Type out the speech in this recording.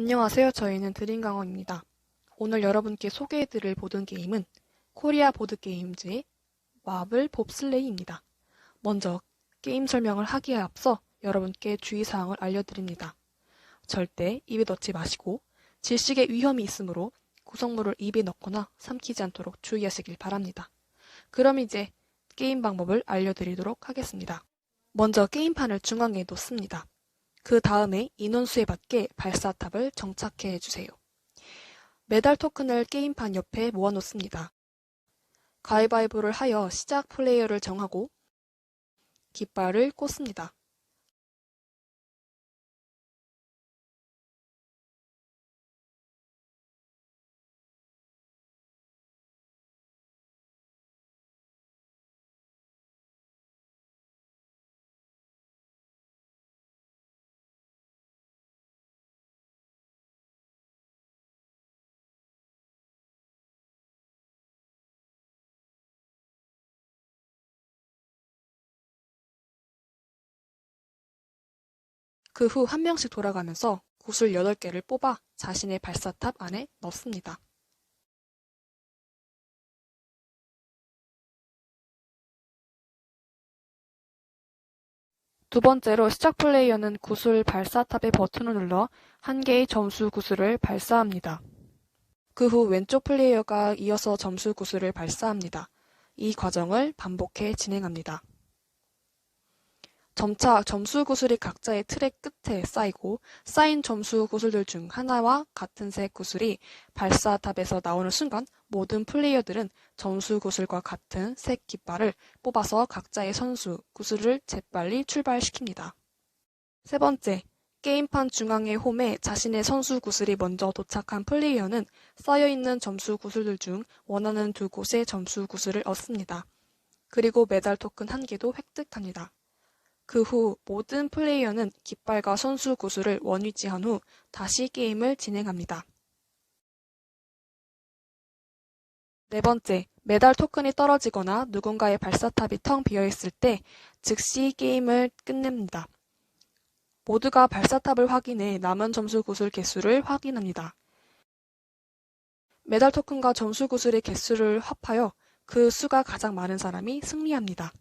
안녕하세요. 저희는 드림강원입니다. 오늘 여러분께 소개해드릴 보드게임은 코리아 보드게임즈의 마블 봅슬레이입니다. 먼저 게임 설명을 하기에 앞서 여러분께 주의사항을 알려드립니다. 절대 입에 넣지 마시고 질식의 위험이 있으므로 구성물을 입에 넣거나 삼키지 않도록 주의하시길 바랍니다. 그럼 이제 게임 방법을 알려드리도록 하겠습니다. 먼저 게임판을 중앙에 놓습니다. 그 다음에 인원수에 맞게 발사탑을 정착해 주세요. 메달 토큰을 게임판 옆에 모아놓습니다. 가위바위보를 하여 시작 플레이어를 정하고 깃발을 꽂습니다. 그 후 한 명씩 돌아가면서 구슬 8개를 뽑아 자신의 발사탑 안에 넣습니다. 두 번째로 시작 플레이어는 구슬 발사탑의 버튼을 눌러 한 개의 점수 구슬을 발사합니다. 그 후 왼쪽 플레이어가 이어서 점수 구슬을 발사합니다. 이 과정을 반복해 진행합니다. 점차 점수 구슬이 각자의 트랙 끝에 쌓이고 쌓인 점수 구슬들 중 하나와 같은 색 구슬이 발사탑에서 나오는 순간 모든 플레이어들은 점수 구슬과 같은 색 깃발을 뽑아서 각자의 선수 구슬을 재빨리 출발시킵니다. 세 번째, 게임판 중앙의 홈에 자신의 선수 구슬이 먼저 도착한 플레이어는 쌓여있는 점수 구슬들 중 원하는 두 곳의 점수 구슬을 얻습니다. 그리고 메달 토큰 한 개도 획득합니다. 그 후 모든 플레이어는 깃발과 선수 구슬을 원위치한 후 다시 게임을 진행합니다. 네 번째, 메달 토큰이 떨어지거나 누군가의 발사탑이 텅 비어 있을 때 즉시 게임을 끝냅니다. 모두가 발사탑을 확인해 남은 점수 구슬 개수를 확인합니다. 메달 토큰과 점수 구슬의 개수를 합하여 그 수가 가장 많은 사람이 승리합니다.